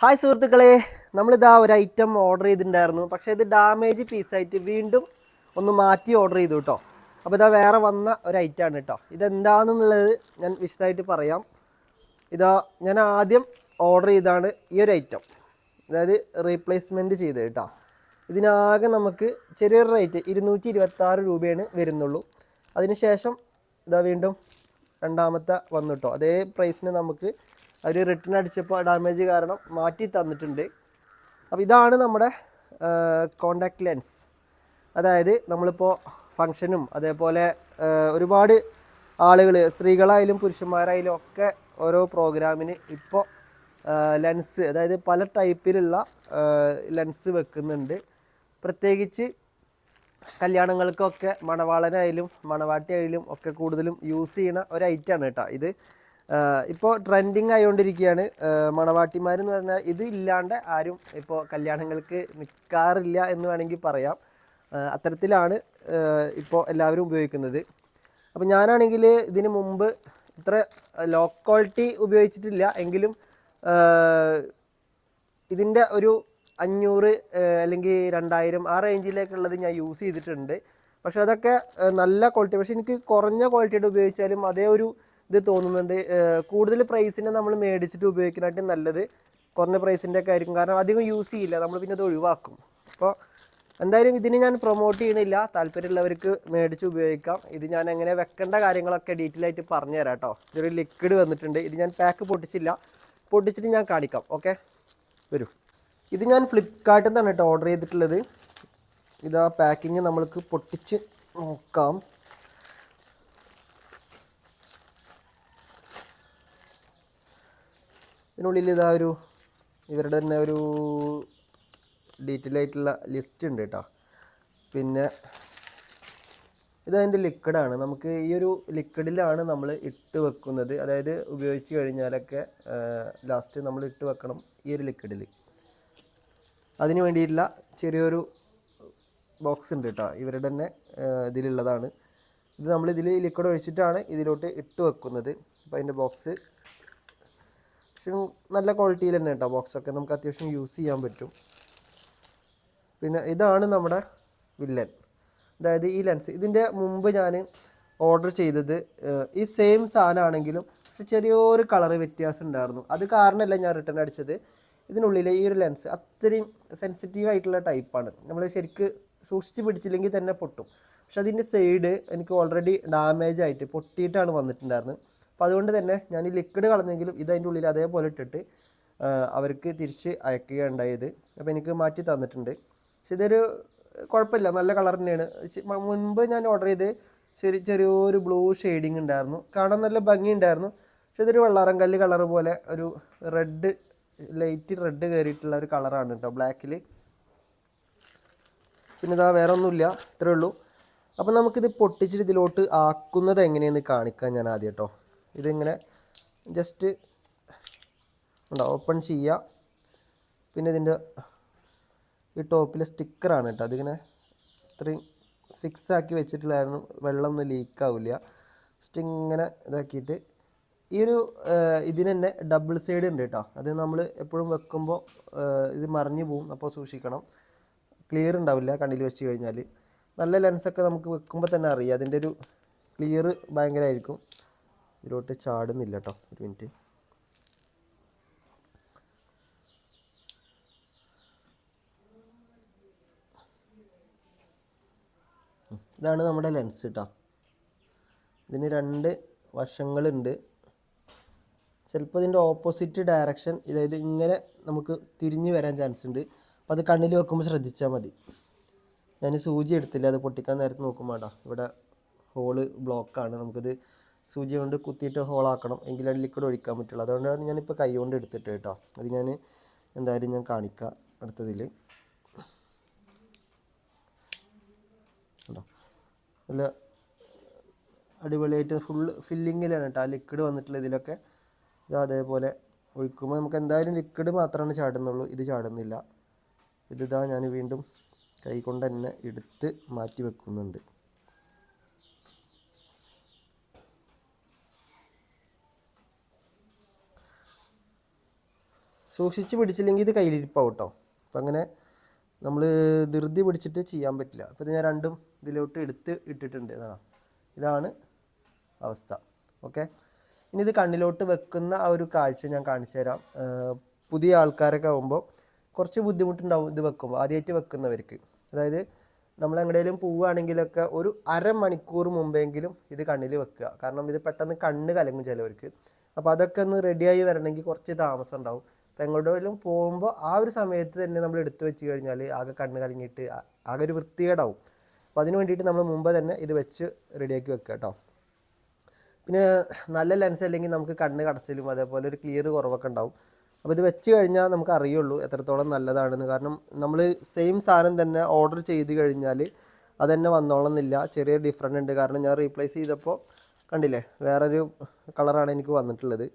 Hi സുഹൃത്തുക്കളെ. നമ്മളിതാ ഒരു ഐറ്റം ഓർഡർ ചെയ്തിട്ടുണ്ടായിരുന്നു. പക്ഷേ ഇത് ഡാമേജ് പീസായിട്ട് വീണ്ടും ഒന്ന് മാറ്റി ഓർഡർ ചെയ്തു കേട്ടോ അപ്പോൾ ഇതാ വേറെ വന്ന ഒരു ഐറ്റമാണ് കേട്ടോ ഇതെന്താണെന്നുള്ളത് ഞാൻ വിശദമായിട്ട് പറയാം. ഇതാ ഞാൻ ആദ്യം ഓർഡർ ചെയ്താണ് ഈ ഒരു ഐറ്റം അതായത് റീപ്ലേസ്മെന്റ് ചെയ്തത് കേട്ടോ ഇതിനാകെ നമുക്ക് ചെറിയൊരു റേറ്റ് ഇരുന്നൂറ്റി ഇരുപത്താറ് രൂപയാണ് വരുന്നുള്ളൂ. അതിനുശേഷം ഇതാ വീണ്ടും രണ്ടാമത്തെ വന്നു കേട്ടോ അതേ പ്രൈസിന് നമുക്ക് അവർ റിട്ടേൺ അടിച്ചപ്പോൾ ഡാമേജ് കാരണം മാറ്റി തന്നിട്ടുണ്ട്. അപ്പോൾ ഇതാണ് നമ്മുടെ കോണ്ടാക്ട് ലെൻസ് അതായത് നമ്മളിപ്പോൾ ഫങ്ഷനും അതേപോലെ ഒരുപാട് ആളുകൾ സ്ത്രീകളായാലും പുരുഷന്മാരായാലും ഒക്കെ ഓരോ പ്രോഗ്രാമിന് ഇപ്പോൾ ലെൻസ് അതായത് പല ടൈപ്പിലുള്ള ലെൻസ് വെക്കുന്നുണ്ട്. പ്രത്യേകിച്ച് കല്യാണങ്ങൾക്കൊക്കെ മണവാളനായാലും മണവാട്ടിയായാലും ഒക്കെ കൂടുതലും യൂസ് ചെയ്യുന്ന ഒരു ഐറ്റമാണ് കേട്ടോ ഇത്. ഇപ്പോൾ ട്രെൻഡിങ് ആയിക്കൊണ്ടിരിക്കുകയാണ് മണവാട്ടിമാർ എന്ന് പറഞ്ഞാൽ ഇത് ഇല്ലാണ്ട് ആരും ഇപ്പോൾ കല്യാണങ്ങൾക്ക് നിൽക്കാറില്ല എന്ന് വേണമെങ്കിൽ പറയാം. അത്തരത്തിലാണ് ഇപ്പോൾ എല്ലാവരും ഉപയോഗിക്കുന്നത്. അപ്പോൾ ഞാനാണെങ്കിൽ ഇതിന് മുമ്പ് ഇത്ര ലോ ക്വാളിറ്റി ഉപയോഗിച്ചിട്ടില്ല. എങ്കിലും ഇതിന്റെ ഒരു അഞ്ഞൂറ് അല്ലെങ്കിൽ രണ്ടായിരം ആ റേഞ്ചിലേക്കുള്ളത് ഞാൻ യൂസ് ചെയ്തിട്ടുണ്ട്. പക്ഷെ അതൊക്കെ നല്ല ക്വാളിറ്റി പക്ഷെ എനിക്ക് കുറഞ്ഞ ക്വാളിറ്റിയുടെ ഉപയോഗിച്ചാലും അതേ ഒരു ഇത് തോന്നുന്നുണ്ട്. കൂടുതൽ പ്രൈസിനെ നമ്മൾ മേടിച്ചിട്ട് ഉപയോഗിക്കുന്നതായിട്ട് നല്ലത്. കുറഞ്ഞ പ്രൈസിന്റെ ഒക്കെ ആയിരിക്കും. കാരണം അധികം യൂസ് ചെയ്യില്ല. നമ്മൾ പിന്നെ അത് ഒഴിവാക്കും. അപ്പോൾ എന്തായാലും ഇതിന് ഞാൻ പ്രൊമോട്ട് ചെയ്യണില്ല. താല്പര്യമുള്ളവർക്ക് മേടിച്ച് ഉപയോഗിക്കാം. ഇത് ഞാൻ എങ്ങനെ വെക്കേണ്ട കാര്യങ്ങളൊക്കെ ഡീറ്റെയിൽ ആയിട്ട് പറഞ്ഞു തരാം കേട്ടോ. ഇതൊരു ലിക്വിഡ് വന്നിട്ടുണ്ട്. ഇത് ഞാൻ പാക്ക് പൊട്ടിച്ചില്ല. പൊട്ടിച്ചിട്ട് ഞാൻ കാണിക്കാം. ഓക്കെ വരൂ. ഇത് ഞാൻ ഫ്ലിപ്കാർട്ടിൽ നിന്നാണ് കേട്ടോ ഓർഡർ ചെയ്തിട്ടുള്ളത്. ഇതാ പാക്കിങ് നമ്മൾക്ക് പൊട്ടിച്ച് നോക്കാം. ഇതിനുള്ളിൽ ഇതാ ഒരു ഇവരുടെ തന്നെ ഒരു ഡീറ്റെയിൽ ആയിട്ടുള്ള ലിസ്റ്റ് ഉണ്ട് കേട്ടോ. പിന്നെ ഇതതിന്റെ ലിക്വിഡാണ് നമുക്ക് ഈ ഒരു ലിക്വിഡിലാണ് നമ്മൾ ഇട്ട് വെക്കുന്നത്. അതായത് ഉപയോഗിച്ച് കഴിഞ്ഞാലൊക്കെ ലാസ്റ്റ് നമ്മൾ ഇട്ട് വെക്കണം ഈ ഒരു ലിക്വിഡിൽ അതിന് വേണ്ടിയിട്ടുള്ള ചെറിയൊരു ബോക്സ് ഉണ്ട് കേട്ടോ. ഇവരുടെ തന്നെ ഇതിലുള്ളതാണ്. ഇത് നമ്മൾ ലിക്വിഡ് ഒഴിച്ചിട്ടാണ് ഇതിലോട്ട് ഇട്ട് വെക്കുന്നത്. അപ്പോൾ അതിന്റെ ബോക്സ് പക്ഷേ നല്ല ക്വാളിറ്റിയിൽ തന്നെ കേട്ടോ ബോക്സൊക്കെ നമുക്ക് അത്യാവശ്യം യൂസ് ചെയ്യാൻ പറ്റും. പിന്നെ ഇതാണ് നമ്മുടെ വില്ലൻ അതായത് ഈ ലെൻസ് ഇതിന്റെ മുമ്പ് ഞാൻ ഓർഡർ ചെയ്തത് ഈ സെയിം സാധനമാണെങ്കിലും പക്ഷെ ചെറിയൊരു കളർ വ്യത്യാസം ഉണ്ടായിരുന്നു. അത് കാരണമല്ല ഞാൻ റിട്ടേൺ അടിച്ചത്. ഇതിനുള്ളിലെ ഈ ഒരു ലെൻസ് അത്രയും സെൻസിറ്റീവ് ആയിട്ടുള്ള ടൈപ്പാണ് നമ്മൾ ശരിക്ക് സൂക്ഷിച്ച് പിടിച്ചില്ലെങ്കിൽ തന്നെ പൊട്ടും. പക്ഷെ അതിന്റെ സൈഡ് എനിക്ക് ഓൾറെഡി ഡാമേജ് ആയിട്ട് പൊട്ടിയിട്ടാണ് വന്നിട്ടുണ്ടായിരുന്നത്. അപ്പോൾ അതുകൊണ്ട് തന്നെ ഞാൻ ഈ ലിക്വിഡ് കളഞ്ഞെങ്കിലും ഇത് അതിന്റെ ഉള്ളിൽ അതേപോലെ ഇട്ടിട്ട് അവർക്ക് തിരിച്ച് അയക്കുകയുണ്ടായത്. അപ്പോൾ എനിക്ക് മാറ്റി തന്നിട്ടുണ്ട്. പക്ഷെ ഇതൊരു കുഴപ്പമില്ല നല്ല കളർ തന്നെയാണ്. മുൻപ് ഞാൻ ഓർഡർ ചെയ്ത് ചെറിയ ചെറിയൊരു ബ്ലൂ ഷെയ്ഡിങ് ഉണ്ടായിരുന്നു. കാണാൻ നല്ല ഭംഗി ഉണ്ടായിരുന്നു. പക്ഷെ ഇതൊരു വെള്ളാരം കല്ല് കളർ പോലെ ഒരു റെഡ് ലൈറ്റ് റെഡ് കയറിയിട്ടുള്ള ഒരു കളറാണ് കേട്ടോ ബ്ലാക്കിൽ പിന്നെ ഇതാ വേറെ ഒന്നുമില്ല ഇത്രയേ ഉള്ളൂ. അപ്പോൾ നമുക്കിത് പൊട്ടിച്ചിട്ട് ഇതിലോട്ട് ആക്കുന്നത് എങ്ങനെയെന്ന് കാണിക്കാം ഞാൻ ആദ്യം കേട്ടോ ഇതിങ്ങനെ ജസ്റ്റ് ഉണ്ടോ ഓപ്പൺ ചെയ്യുക പിന്നെ ഇതിന്റെ ഈ ടോപ്പിൽ സ്റ്റിക്കറാണ് കേട്ടോ. അതിങ്ങനെ ഇത്രയും ഫിക്സ് ആക്കി വെച്ചിട്ടുള്ളായിരുന്നു വെള്ളം ലീക്ക് ആവില്ല. ജസ്റ്റ് ഇങ്ങനെ ഇതാക്കിയിട്ട് ഈ ഒരു ഇതിന് തന്നെ ഡബിൾ സൈഡ് ഉണ്ട് കേട്ടോ. അത് നമ്മൾ എപ്പോഴും വെക്കുമ്പോൾ ഇത് മറിഞ്ഞു പോവും. അപ്പോൾ സൂക്ഷിക്കണം. ക്ലിയർ ഉണ്ടാവില്ല കണ്ണിൽ വെച്ച് കഴിഞ്ഞാൽ നല്ല ലെൻസൊക്കെ നമുക്ക് വെക്കുമ്പോൾ തന്നെ അറിയാം. അതിന്റെ ഒരു ക്ലിയർ ഭയങ്കരമായിരിക്കും ഇതിലോട്ട് ചാടുന്നില്ല കേട്ടോ ഒരു മിനിറ്റ്. ഇതാണ് നമ്മുടെ ലെൻസ് കേട്ടോ ഇതിന് രണ്ട് വശങ്ങളുണ്ട്. ചിലപ്പോൾ ഇതിന്റെ ഓപ്പോസിറ്റ് ഡയറക്ഷൻ അതായത് ഇങ്ങനെ നമുക്ക് തിരിഞ്ഞു വരാൻ ചാൻസ് ഉണ്ട്. അപ്പോൾ അത് കണ്ണിൽ വെക്കുമ്പോൾ ശ്രദ്ധിച്ചാൽ മതി. ഞാൻ സൂചി എടുത്തില്ല അത് പൊട്ടിക്കാൻ നേരത്ത് നോക്കുമ്പോൾ ഇവിടെ ഹോൾ ബ്ലോക്കാണ് നമുക്കിത് സൂചി കൊണ്ട് കുത്തിയിട്ട് ഹോളാക്കണം എങ്കിലാണ് ലിക്വിഡ് ഒഴിക്കാൻ പറ്റുള്ളൂ. അതുകൊണ്ടാണ് ഞാനിപ്പോൾ കൈ കൊണ്ട് എടുത്തിട്ട് കേട്ടോ. അത് ഞാൻ എന്തായാലും ഞാൻ കാണിക്കാം അടുത്തതിൽ കേട്ടോ നല്ല അടിപൊളിയായിട്ട് ഫുൾ ഫില്ലിങ്ങിലാണ് കേട്ടോ. ആ ലിക്വിഡ് വന്നിട്ടുള്ള ഇതിലൊക്കെ ഇത് അതേപോലെ ഒഴിക്കുമ്പോൾ നമുക്ക് എന്തായാലും ലിക്വിഡ് മാത്രമാണ് ചാടുന്നുള്ളൂ. ഇത് ചാടുന്നില്ല. ഇതിതാ ഞാൻ വീണ്ടും കൈ കൊണ്ട് തന്നെ എടുത്ത് മാറ്റി വെക്കുന്നുണ്ട്. സൂക്ഷിച്ച് പിടിച്ചില്ലെങ്കിൽ ഇത് കയ്യിലിരിപ്പാവും കേട്ടോ അപ്പം അങ്ങനെ നമ്മൾ ധൃതി പിടിച്ചിട്ട് ചെയ്യാൻ പറ്റില്ല. അപ്പോൾ ഇത് ഞാൻ രണ്ടും ഇതിലോട്ട് എടുത്ത് ഇട്ടിട്ടുണ്ട് ഇതാണ് ഇതാണ് അവസ്ഥ. ഓക്കെ? ഇനി ഇത് കണ്ണിലോട്ട് വെക്കുന്ന ആ ഒരു കാഴ്ച ഞാൻ കാണിച്ചു തരാം. പുതിയ ആൾക്കാരൊക്കെ ആകുമ്പോൾ കുറച്ച് ബുദ്ധിമുട്ടുണ്ടാവും ഇത് വെക്കുമ്പോൾ ആദ്യമായിട്ട് വെക്കുന്നവർക്ക്. അതായത് നമ്മൾ എങ്ങടെയും പോവുകയാണെങ്കിലൊക്കെ ഒരു അരമണിക്കൂർ മുമ്പെങ്കിലും ഇത് കണ്ണിൽ വെക്കുക. കാരണം ഇത് പെട്ടെന്ന് കണ്ണ് കലങ്ങും ചിലവർക്ക്. അപ്പോൾ അതൊക്കെ ഒന്ന് റെഡിയായി വരണമെങ്കിൽ കുറച്ച് താമസം ഉണ്ടാവും. അപ്പോൾ പോകുമ്പോൾ ആ ഒരു സമയത്ത് തന്നെ നമ്മൾ എടുത്തു വെച്ച് കഴിഞ്ഞാൽ ആകെ കണ്ണ് കലങ്ങിയിട്ട് ആകെ ഒരു വൃത്തികേടാവും. അപ്പോൾ അതിന് വേണ്ടിയിട്ട് നമ്മൾ മുമ്പ് തന്നെ ഇത് വെച്ച് റെഡിയാക്കി വെക്കുക കേട്ടോ പിന്നെ നല്ല ലെൻസ് അല്ലെങ്കിൽ നമുക്ക് കണ്ണ് കടച്ചിലും അതേപോലെ ഒരു ക്ലിയർ കുറവൊക്കെ ഉണ്ടാവും. അപ്പോൾ ഇത് വെച്ച് കഴിഞ്ഞാൽ നമുക്ക് അറിയുള്ളൂ എത്രത്തോളം നല്ലതാണെന്ന്. കാരണം നമ്മൾ സെയിം സാധനം തന്നെ ഓർഡർ ചെയ്ത് കഴിഞ്ഞാൽ അത് തന്നെ വന്നോളന്നില്ല. ചെറിയ ഡിഫറന്റ് ഉണ്ട്. കാരണം ഞാൻ റീപ്ലേസ് ചെയ്തപ്പോൾ കണ്ടില്ലേ? വേറൊരു കളറാണ് എനിക്ക് വന്നിട്ടുള്ളത്.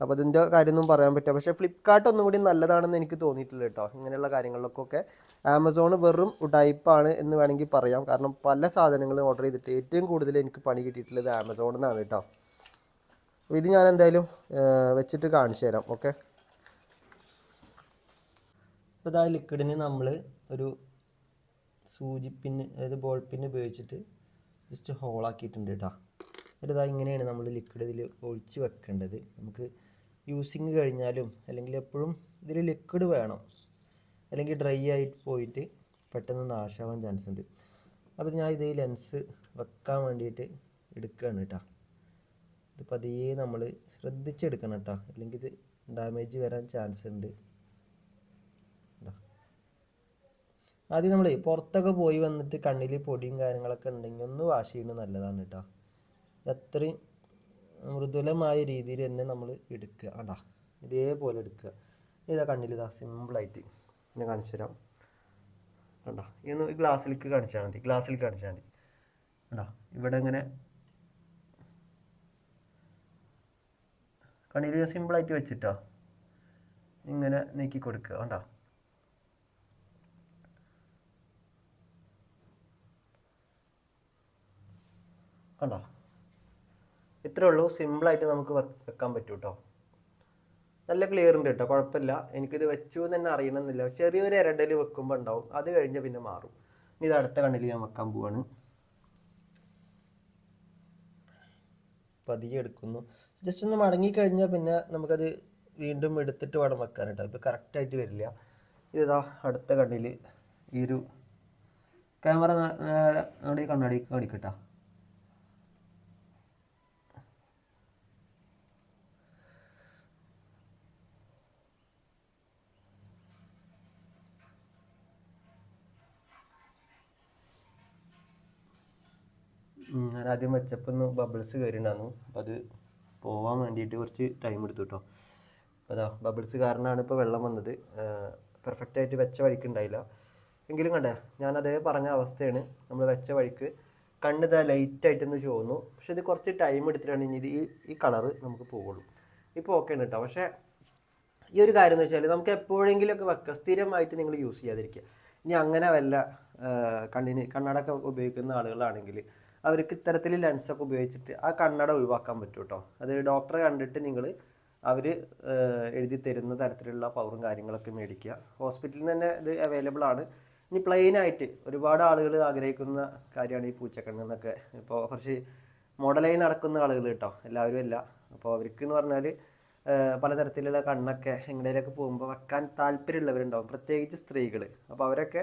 അപ്പോൾ അതിന്റെ കാര്യമൊന്നും പറയാൻ പറ്റില്ല. പക്ഷേ ഫ്ലിപ്കാർട്ട് ഒന്നും കൂടി നല്ലതാണെന്ന് എനിക്ക് തോന്നിയിട്ടില്ല കേട്ടോ. ഇങ്ങനെയുള്ള കാര്യങ്ങളിലൊക്കെ ആമസോൺ വെറും ഉടായ്പാണ് എന്ന് വേണമെങ്കിൽ പറയാം. കാരണം പല സാധനങ്ങളും ഓർഡർ ചെയ്തിട്ട് ഏറ്റവും കൂടുതൽ എനിക്ക് പണി കിട്ടിയിട്ടുള്ളത് ആമസോണിൽ നിന്നാണ് കേട്ടോ. അപ്പോൾ ഇത് ഞാൻ എന്തായാലും വെച്ചിട്ട് കാണിച്ചു തരാം. ഓക്കെ? അപ്പോൾ ഇതാ ലിക്വിഡിന് നമ്മൾ ഒരു സൂചി പിന്ന് അതായത് ബോൾ പിന്ന് ഉപയോഗിച്ചിട്ട് ജസ്റ്റ് ഹോളാക്കിയിട്ടുണ്ട് കേട്ടോ. എന്നിട്ട് ഇതാ ഇങ്ങനെയാണ് നമ്മൾ ലിക്വിഡ് ഇതിൽ ഒഴിച്ച് വെക്കേണ്ടത്. നമുക്ക് യൂസിങ് കഴിഞ്ഞാലും അല്ലെങ്കിൽ എപ്പോഴും ഇതിൽ ലിക്വിഡ് വേണം. അല്ലെങ്കിൽ ഡ്രൈ ആയിട്ട് പോയിട്ട് പെട്ടെന്ന് നാശാവാൻ ചാൻസ് ഉണ്ട്. അപ്പോൾ ഞാൻ ഇത് ലെൻസ് വെക്കാൻ വേണ്ടിയിട്ട് എടുക്കുകയാണ് കേട്ടോ ഇത് പതിയെ നമ്മൾ ശ്രദ്ധിച്ചെടുക്കണം കേട്ടോ അല്ലെങ്കിൽ ഇത് ഡാമേജ് വരാൻ ചാൻസ് ഉണ്ട്. ആദ്യം നമ്മൾ പുറത്തൊക്കെ പോയി വന്നിട്ട് കണ്ണിൽ പൊടിയും കാര്യങ്ങളൊക്കെ ഉണ്ടെങ്കിൽ ഒന്ന് വാഷ് ചെയ്യുന്നത് നല്ലതാണ് കേട്ടോ അത്രയും മൃദുലമായ രീതിയിൽ തന്നെ നമ്മൾ എടുക്കുക. കണ്ടോ ഇതേപോലെ എടുക്കുക. ഇതാ കണ്ണിൽ ഇതാ സിമ്പിളായിട്ട് ഞാൻ കാണിച്ചു തരാം. കണ്ടോ ഈ ഒന്ന് ഗ്ലാസ്സിലേക്ക് കാണിച്ചാൽ മതി. ഗ്ലാസ്സിലേക്ക് കാണിച്ചാൽ മതി. കണ്ടോ ഇവിടെ ഇങ്ങനെ കണ്ണിൽ സിമ്പിളായിട്ട് വെച്ചിട്ടോ? ഇങ്ങനെ നീക്കി കൊടുക്കുക. കണ്ടോ കണ്ടോ ഇത്രേ ഉള്ളൂ. സിമ്പിളായിട്ട് നമുക്ക് വെക്കാൻ പറ്റും കേട്ടോ നല്ല ക്ലിയർ ഉണ്ട് കേട്ടോ കുഴപ്പമില്ല. എനിക്കിത് വെച്ചു എന്ന് തന്നെ അറിയണമെന്നില്ല. ചെറിയൊരു ഇരടൽ വെക്കുമ്പോൾ ഉണ്ടാവും. അത് കഴിഞ്ഞ് പിന്നെ മാറും. ഇനി ഇത് അടുത്ത കണ്ണിൽ ഞാൻ വെക്കാൻ പോവാണ്. പതിയെ എടുക്കുന്നു. ജസ്റ്റ് ഒന്ന് മടങ്ങി കഴിഞ്ഞാൽ പിന്നെ നമുക്കത് വീണ്ടും എടുത്തിട്ട് വേണം വെക്കാൻ കേട്ടോ ഇപ്പോൾ കറക്റ്റായിട്ട് വരില്ല. ഇതാ അടുത്ത കണ്ണിൽ ഈ ഒരു ക്യാമറ നമ്മുടെ കണ്ണാടി കാണിക്കട്ടോ ഞാൻ ആദ്യം വെച്ചപ്പോൾ ഒന്ന് ബബിൾസ് കയറിയിട്ടുണ്ടായിരുന്നു അപ്പോൾ അത് പോവാൻ വേണ്ടിയിട്ട് കുറച്ച് ടൈം എടുത്തു കേട്ടോ അതാ ബബിൾസ് കാരണമാണ് ഇപ്പോൾ വെള്ളം വന്നത്. പെർഫെക്റ്റ് ആയിട്ട് വെച്ച വഴിക്ക് ഉണ്ടായില്ല എങ്കിലും കണ്ടേ ഞാൻ അതേ പറഞ്ഞ അവസ്ഥയാണ്. നമ്മൾ വെച്ച വഴിക്ക് കണ്ണിതാ ലൈറ്റായിട്ടൊന്ന് ചോന്നു പക്ഷെ ഇത് കുറച്ച് ടൈം എടുത്തിട്ടാണ് ഇനി ഇത് ഈ ഈ കളറ് നമുക്ക് പോകുള്ളൂ ഇപ്പോൾ ഓക്കെ ആണ് കേട്ടോ പക്ഷേ ഈ ഒരു കാര്യം എന്ന് വെച്ചാൽ നമുക്ക് എപ്പോഴെങ്കിലുമൊക്കെ വെക്കുക സ്ഥിരമായിട്ട് നിങ്ങൾ യൂസ് ചെയ്യാതിരിക്കുക ഇനി അങ്ങനെ വല്ല കണ്ണിന് കണ്ണടക്കം ഉപയോഗിക്കുന്ന ആളുകളാണെങ്കിൽ അവർക്ക് ഇത്തരത്തിൽ ലെൻസൊക്കെ ഉപയോഗിച്ചിട്ട് ആ കണ്ണട ഒഴിവാക്കാൻ പറ്റും കേട്ടോ അത് ഡോക്ടറെ കണ്ടിട്ട് നിങ്ങൾ അവർ എഴുതി തരുന്ന തരത്തിലുള്ള പവറും കാര്യങ്ങളൊക്കെ മേടിക്കുക. ഹോസ്പിറ്റലിൽ നിന്ന് തന്നെ ഇത് അവൈലബിൾ ആണ്. ഇനി പ്ലെയിൻ ആയിട്ട് ഒരുപാട് ആളുകൾ ആഗ്രഹിക്കുന്ന കാര്യമാണ് ഈ പൂച്ചക്കണ്ണ് എന്നൊക്കെ. ഇപ്പോൾ കുറച്ച് മോഡലായി നടക്കുന്ന ആളുകൾ കേട്ടോ എല്ലാവരും അല്ല. അപ്പോൾ അവർക്ക് എന്ന് പറഞ്ഞാൽ പലതരത്തിലുള്ള കണ്ണൊക്കെ എങ്ങനെയൊക്കെ പോകുമ്പോൾ വെക്കാൻ താല്പര്യമുള്ളവരുണ്ടാവും. പ്രത്യേകിച്ച് സ്ത്രീകൾ അപ്പോൾ അവരൊക്കെ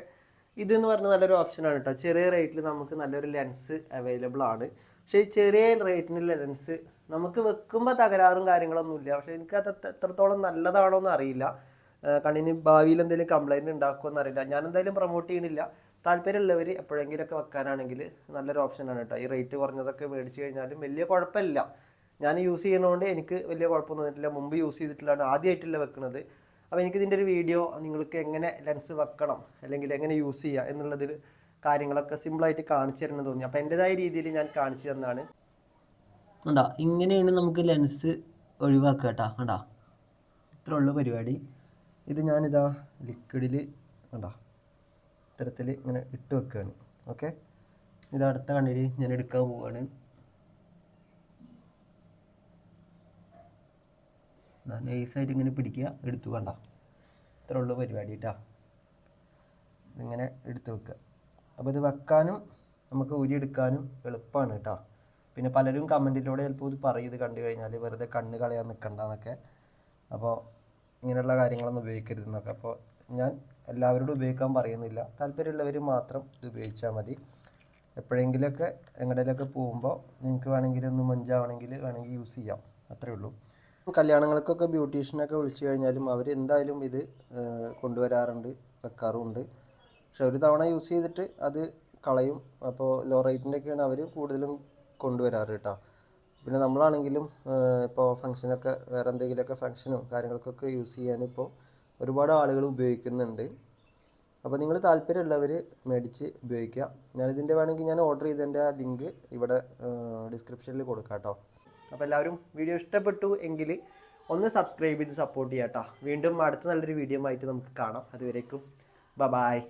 ഇതെന്ന് പറഞ്ഞാൽ നല്ലൊരു ഓപ്ഷനാണ് കേട്ടോ ചെറിയ റേറ്റിൽ നമുക്ക് നല്ലൊരു ലെൻസ് അവൈലബിൾ ആണ്. പക്ഷേ ഈ ചെറിയ റേറ്റിനുള്ള ലെൻസ് നമുക്ക് വെക്കുമ്പോൾ തകരാറും കാര്യങ്ങളൊന്നുമില്ല പക്ഷേ എനിക്ക് അത് എത്രത്തോളം നല്ലതാണോ എന്ന് അറിയില്ല. കണ്ണിന് ഭാവിയിൽ എന്തെങ്കിലും കംപ്ലൈന്റ് ഉണ്ടാക്കുമോ അറിയില്ല. ഞാൻ എന്തായാലും പ്രൊമോട്ട് ചെയ്യണില്ല. താല്പര്യമുള്ളവർ എപ്പോഴെങ്കിലുമൊക്കെ വെക്കാനാണെങ്കിൽ നല്ലൊരു ഓപ്ഷനാണ് കേട്ടോ ഈ റേറ്റ് കുറഞ്ഞതൊക്കെ മേടിച്ച് കഴിഞ്ഞാലും വലിയ കുഴപ്പമില്ല. ഞാൻ യൂസ് ചെയ്യുന്നതുകൊണ്ട് എനിക്ക് വലിയ കുഴപ്പമൊന്നും വന്നിട്ടില്ല. മുമ്പ് യൂസ് ചെയ്തിട്ടുള്ളതാണ്. ആദ്യമായിട്ടല്ല വെക്കുന്നത് അപ്പോൾ എനിക്ക് ഇതിന്റെ ഒരു വീഡിയോ നിങ്ങൾക്ക് എങ്ങനെ ലെൻസ് വെക്കണം അല്ലെങ്കിൽ എങ്ങനെ യൂസ് ചെയ്യുക എന്നുള്ളതിൽ കാര്യങ്ങളൊക്കെ സിമ്പിളായിട്ട് കാണിച്ചു തരണം തോന്നി. അപ്പോൾ എന്റെതായ രീതിയിൽ ഞാൻ കാണിച്ചു തന്നാണ്. കണ്ടാ ഇങ്ങനെയാണ് നമുക്ക് ലെൻസ് ഒഴിവാക്കുക കേട്ടോ കണ്ടാ? ഇത്ര ഉള്ള പരിപാടി. ഇത് ഞാനിതാ ലിക്വിഡിൽ കണ്ടാ? ഇത്തരത്തിൽ ഇങ്ങനെ ഇട്ട് വെക്കുകയാണ് ഓക്കെ ഇത് അടുത്ത കണ്ണിൽ ഞാൻ എടുക്കാൻ പോവുകയാണ് നൈസായിട്ട് ഇങ്ങനെ പിടിക്കുക എടുത്തു വേണ്ട ഇത്രേ ഉള്ളൂ പരിപാടി കേട്ടോ. ഇങ്ങനെ എടുത്ത് വെക്കുക. അപ്പോൾ ഇത് വെക്കാനും നമുക്ക് ഊരിയെടുക്കാനും എളുപ്പമാണ് കേട്ടോ. പിന്നെ പലരും കമന്റിലൂടെ ചിലപ്പോൾ ഇത് പറയും ഇത് കണ്ടു കഴിഞ്ഞാൽ വെറുതെ കണ്ണ് കളയാൻ നിൽക്കണ്ടെന്നൊക്കെ. അപ്പോൾ ഇങ്ങനെയുള്ള കാര്യങ്ങളൊന്നും ഉപയോഗിക്കരുതെന്നൊക്കെ. അപ്പോൾ ഞാൻ എല്ലാവരോടും ഉപയോഗിക്കാൻ പറയുന്നില്ല. താല്പര്യമുള്ളവർ മാത്രം ഇത് ഉപയോഗിച്ചാൽ മതി. എപ്പോഴെങ്കിലുമൊക്കെ എങ്ങടേലൊക്കെ പോകുമ്പോൾ നിങ്ങൾക്ക് വേണമെങ്കിൽ ഒന്ന് മഞ്ചാവണമെങ്കിൽ വേണമെങ്കിൽ യൂസ് ചെയ്യാം. അത്രേ ഉള്ളൂ. കല്യാണങ്ങൾക്കൊക്കെ ബ്യൂട്ടീഷ്യനൊക്കെ വിളിച്ചു കഴിഞ്ഞാലും അവർ എന്തായാലും ഇത് കൊണ്ടുവരാറുണ്ട് വെക്കാറുമുണ്ട്. പക്ഷെ ഒരു തവണ യൂസ് ചെയ്തിട്ട് അത് കളയും. അപ്പോൾ ലോ റേറ്റിന്റെയൊക്കെയാണ് അവർ കൂടുതലും കൊണ്ടുവരാറ് കേട്ടോ പിന്നെ നമ്മളാണെങ്കിലും ഇപ്പോൾ ഫംഗ്ഷനൊക്കെ വേറെ എന്തെങ്കിലുമൊക്കെ ഫംഗ്ഷനും കാര്യങ്ങൾക്കൊക്കെ യൂസ് ചെയ്യാൻ ഇപ്പോൾ ഒരുപാട് ആളുകൾ ഉപയോഗിക്കുന്നുണ്ട്. അപ്പോൾ നിങ്ങൾ താല്പര്യമുള്ളവർ മേടിച്ച് ഉപയോഗിക്കുക. ഞാനിതിന്റെ വേണമെങ്കിൽ ഞാൻ ഓർഡർ ചെയ്തതിന്റെ ലിങ്ക് ഇവിടെ ഡിസ്ക്രിപ്ഷനിൽ കൊടുക്കാം കേട്ടോ അപ്പോൾ എല്ലാവരും വീഡിയോ ഇഷ്ടപ്പെട്ടു എങ്കിൽ ഒന്ന് സബ്സ്ക്രൈബ് ചെയ്ത് സപ്പോർട്ട് ചെയ്യാം കേട്ടോ വീണ്ടും അടുത്ത നല്ലൊരു വീഡിയോ ആയിട്ട് നമുക്ക് കാണാം. അതുവരേക്കും ബ ബായ്